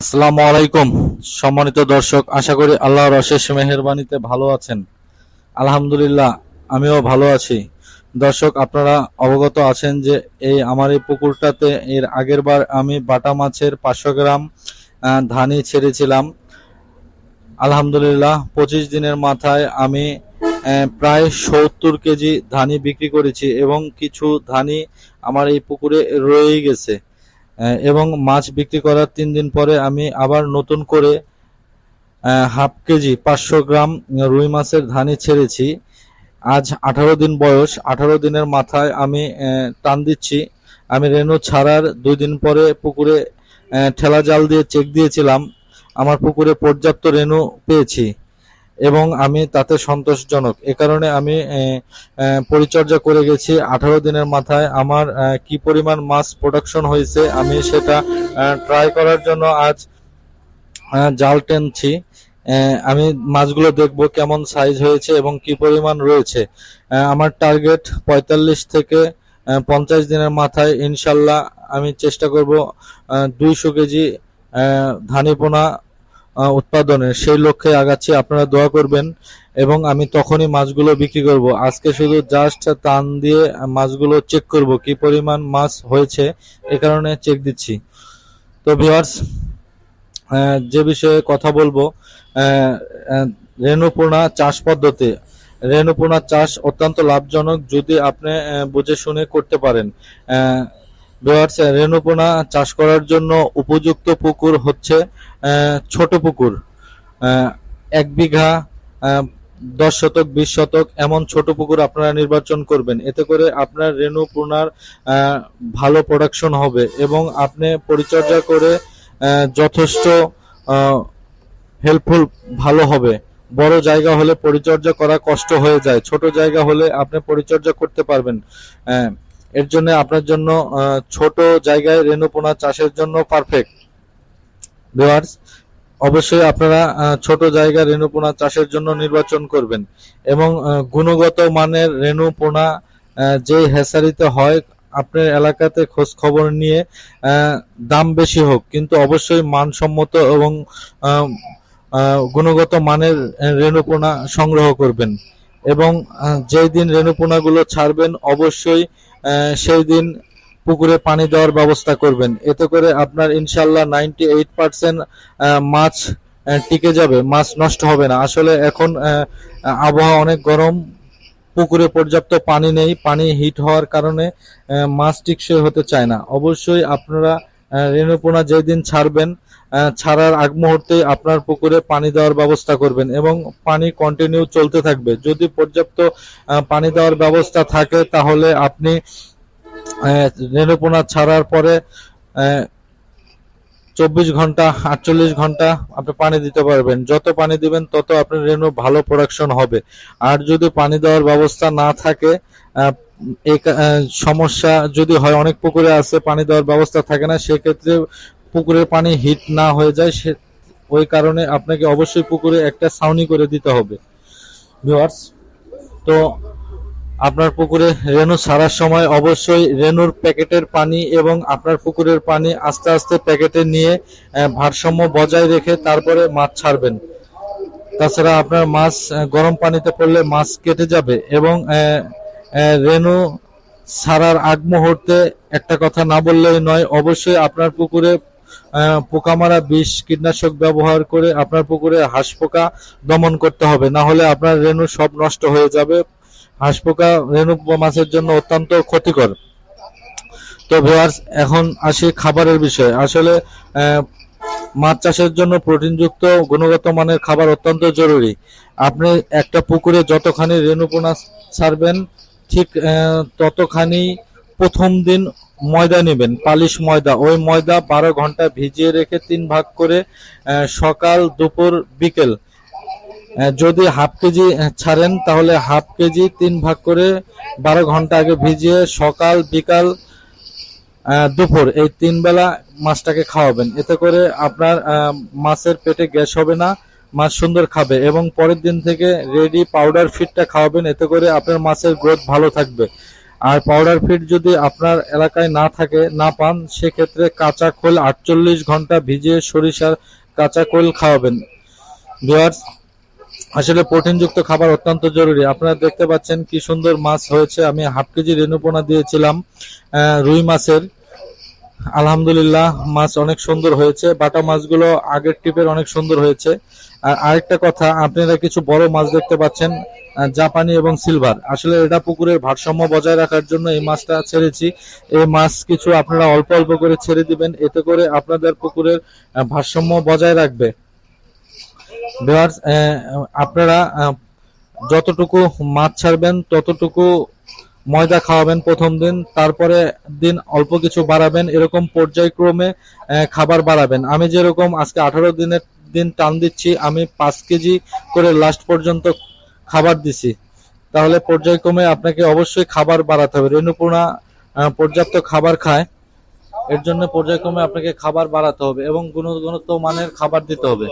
আসসালামু আলাইকুম। সম্মানিত দর্শক, আশা করি আল্লাহর অশেষ মেহেরবানিতে ভালো আছেন। আলহামদুলিল্লাহ, আমিও ভালো আছি। দর্শক, আপনারা অবগত আছেন যে এই আমার এই পুকুরটাতে এর আগের বার আমি বাটা মাছের পাঁচশো গ্রাম ধানি ছেড়েছিলাম। আলহামদুলিল্লাহ, পঁচিশ দিনের মাথায় আমি প্রায় সত্তর কেজি ধানি বিক্রি করেছি এবং কিছু ধানি আমার এই পুকুরে রয়েই গেছে। এবং মাছ বিক্রি করার তিন দিন পরে আমি আবার নতুন করে হাফ কেজি পাঁচশো গ্রাম রুই মাছের ধানি ছেড়েছি। আজ আঠারো দিন বয়স, আঠারো দিনের মাথায় আমি টান দিচ্ছি। আমি রেনু ছাড়ার দুই দিন পরে পুকুরে ঠেলা জাল দিয়ে চেক দিয়েছিলাম। আমার পুকুরে পর্যাপ্ত রেনু পেয়েছি। এবং আমি তাতে সন্তোষজনক। এ কারণে আমি পরিচর্যা করে গেছি আঠারো দিনের মাথায় আমার কি পরিমাণ মাছ প্রোডাকশন হয়েছে আমি সেটা ট্রাই করার জন্য আজ জাল টেনছি। আমি মাছগুলো দেখব কেমন সাইজ হয়েছে এবং কি পরিমাণ রয়েছে। আমার টার্গেট পঁয়তাল্লিশ থেকে পঞ্চাশ দিনের মাথায় ইনশাল্লাহ আমি চেষ্টা করব দুইশো কেজি আহ, ধানিপোনা আহ, উৎপাদনের সেই লক্ষ্যে আগাচ্ছি। আপনারা দোয়া করবেন এবং আমি তখনই মাছগুলো বিক্রি করব। আজকে শুধু জাস্ট টান দিয়ে মাছগুলো চেক করব, কি পরিমাণ মাছ হয়েছে, এ কারণে চেক দিচ্ছি। তো ভিউয়ার্স যে বিষয়ে কথা বলব রেণুপূর্ণা চাষ পদ্ধতি। রেণুপূর্ণা চাষ অত্যন্ত লাভজনক যদি আপনি বুঝে শুনে করতে পারেন। ভিউয়ার্স রেণুপোনা চাষ করার জন্য উপযুক্ত পুকুর হচ্ছে ছোট পুকুর। এক বিঘা দশ শতক, বিশ শতক এমন ছোট পুকুর আপনারা নির্বাচন করবেন। এতে করে আপনার রেণুপোনার ভালো প্রোডাকশন হবে এবং আপনি পরিচর্যা করে যথেষ্ট হেল্পফুল ভালো হবে। বড় জায়গা হলে পরিচর্যা করা কষ্ট হয়ে যায়। ছোট জায়গা হলে আপনি পরিচর্যা করতে পারবেন। এর জন্য আপনার জন্য ছোট জায়গায় রেণুপোনা চাষের জন্য পারফেক্ট ভিউয়ার্স অবশ্যই আপনারা ছোট জায়গায় রেণুপোনা চাষের জন্য নির্বাচন করবেন এবং গুণগত মানের রেণুপোনা যে হ্যাসারিতে হয়, আপনার এলাকাতে খোঁজ খবর নিয়ে দাম বেশি হোক, কিন্তু অবশ্যই মানসম্মত এবং গুণগত মানের রেণুপোনা সংগ্রহ করবেন। এবং যেই দিন রেণুপোনাগুলো ছাড়বেন, অবশ্যই সেই দিন পুকুরে পানি দেওয়ার ব্যবস্থা করবেন। এতে করে আপনার ইনশাল্লাহ নাইনটি এইট পার্সেন্ট মাছ টিকে যাবে, মাছ নষ্ট হবে না। আসলে এখন আবহাওয়া অনেক গরম, পুকুরে পর্যাপ্ত পানি নেই, পানি হিট হওয়ার কারণে মাছ টিকসই হতে চায় না। অবশ্যই আপনারা রেণুপোনা যেদিন ছাড়বেন ছাড়ার আগ মুহূর্তে আপনার পুকুরে পানি দেওয়ার ব্যবস্থা করবেন এবং পানি কন্টিনিউ চলতে থাকবে। যদি পর্যাপ্ত পানি দেওয়ার ব্যবস্থা থাকে, তাহলে আপনি রেণুপোনা ছাড়ার পরে চব্বিশ ঘণ্টা, আটচল্লিশ ঘণ্টা আপনি পানি দিতে পারবেন। যত পানি দিবেন, তত আপনার রেণু ভালো প্রোডাকশন হবে। আর যদি পানি দেওয়ার ব্যবস্থা না থাকে সমস্যা যদি হয়, অনেক পুকুরে আছে, পানি দেওয়ার ব্যবস্থা থাকে না, সেক্ষেত্রে পুকুরের পানি হিট না হয়ে যায়, সে, ওই কারণে আপনাকে অবশ্যই পুকুরে একটা ছাউনি করে দিতে হবে। ভিউয়ার্স, তো আপনার পুকুরে রেনু ছাড়ার সময় অবশ্যই রেনুর প্যাকেটের পানি এবং আপনার পুকুরের পানি আস্তে আস্তে প্যাকেটে নিয়ে ভারসাম্য বজায় রেখে তারপরে মাছ ছাড়বেন। তাছাড়া আপনার মাছ গরম পানিতে পড়লে মাছ কেটে যাবে এবং রেনু ছাড়ার আগ মুহূর্তে একটা কথা না বললেই নয়, অবশ্যই আপনার পুকুরে পোকামারা, বিষ, কীটনাশক ব্যবহার করে আপনার পুকুরে হাঁস পোকা দমন করতে হবে। না হলে আপনার রেণু সব নষ্ট হয়ে যাবে। হাঁস পোকা, রেণু মাছের জন্য অত্যন্ত ক্ষতিকর। তো ভিউয়ার্স, এখন আসি খাবারের বিষয়ে। আসলে মাছ চাষের জন্য প্রোটিনযুক্ত গুণগত মানের খাবার অত্যন্ত জরুরি। আপনি একটা পুকুরে যতখানি রেণুপোনা ছাড়বেন, ঠিক ততখানি প্রথম দিন ময়দা নেবেন, পালিশ ময়দা। ওই ময়দা বারো ঘণ্টা ভিজিয়ে রেখে তিন ভাগ করে সকাল, দুপুর, বিকেল। যদি হাফ কেজি ছাড়েন, তাহলে হাফ কেজি তিন ভাগ করে বারো ঘণ্টা আগে ভিজিয়ে সকাল, বিকাল দুপুর এই তিন বেলা মাছটাকে খাওয়াবেন। এতে করে আপনার মাছের পেটে গ্যাস হবে না, মাছ সুন্দর খাবে এবং পরের দিন থেকে রেডি পাউডার ফিডটা খাওয়াবেন। এতে করে আপনার মাছের গ্রোথ ভালো থাকবে। আর পাউডার ফিড যদি আপনার এলাকায় না থাকে, না পান, সেক্ষেত্রে কাঁচা খোল আটচল্লিশ ঘণ্টা ভিজিয়ে সরিষার কাঁচা খোল খাওয়াবেন। ভিওয়ার্স আসলে প্রোটিনযুক্ত খাবার অত্যন্ত জরুরি। আপনারা দেখতে পাচ্ছেন কি সুন্দর মাছ হয়েছে। আমি হাফ কেজি রেণুপোনা দিয়েছিলাম রুই মাছের। আলহামদুলিল্লাহ, মাছ অনেক সুন্দর হয়েছে, বাটা মাছগুলো আগের টিপের অনেক সুন্দর হয়েছে। আর আরেকটা কথা, আপনারা কিছু বড় মাছ দেখতে পাচ্ছেন জাপানি এবং সিলভার। আসলে এটা পুকুরের ভারসাম্য বজায় রাখার জন্য এই মাছটা ছেড়েছি। এই মাছ কিছু আপনারা অল্প অল্প করে ছেড়ে দিবেন, এতে করে আপনাদের পুকুরের ভারসাম্য বজায় রাখবে। আপনারা যতটুকু মাছ ছাড়বেন, ততটুকু ময়দা খাওয়াবেন প্রথম দিন, তারপরে দিন অল্প কিছু বাড়াবেন, এরকম পর্যায়ক্রমে খাবার বাড়াবেন। আমি যেরকম আজকে আঠারো দিনের দিন টান দিচ্ছি, আমি পাঁচ কেজি করে লাস্ট পর্যন্ত খাবার দিছি। তাহলে পর্যায়ক্রমে আপনাকে অবশ্যই খাবার বাড়াতে হবে। রেণুপূর্ণা পর্যাপ্ত খাবার খায়, এর জন্য পর্যায়ক্রমে আপনাকে খাবার বাড়াতে হবে এবং গুণগত মানের খাবার দিতে হবে।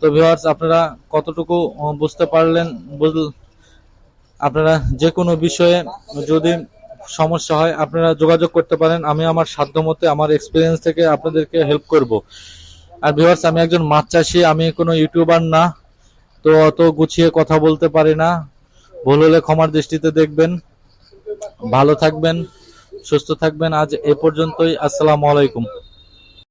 তো ভিউয়ার্স আপনারা কতটুকু বুঝতে পারলেন আপনারা যে কোনো বিষয়ে যদি সমস্যা হয়, আপনারা যোগাযোগ করতে পারেন। আমি আমার সাধ্যমতে আমার এক্সপিরিয়েন্স থেকে আপনাদেরকে হেল্প করব। আর ভিউয়ার্স আমি একজন মাছ চাষি, আমি কোনো ইউটিউবার না, তো অত গুছিয়ে কথা বলতে পারি না। ভুল হলে ক্ষমার দৃষ্টিতে দেখবেন। ভালো থাকবেন, সুস্থ থাকবেন। আজ এ পর্যন্তই। আসসালামু আলাইকুম।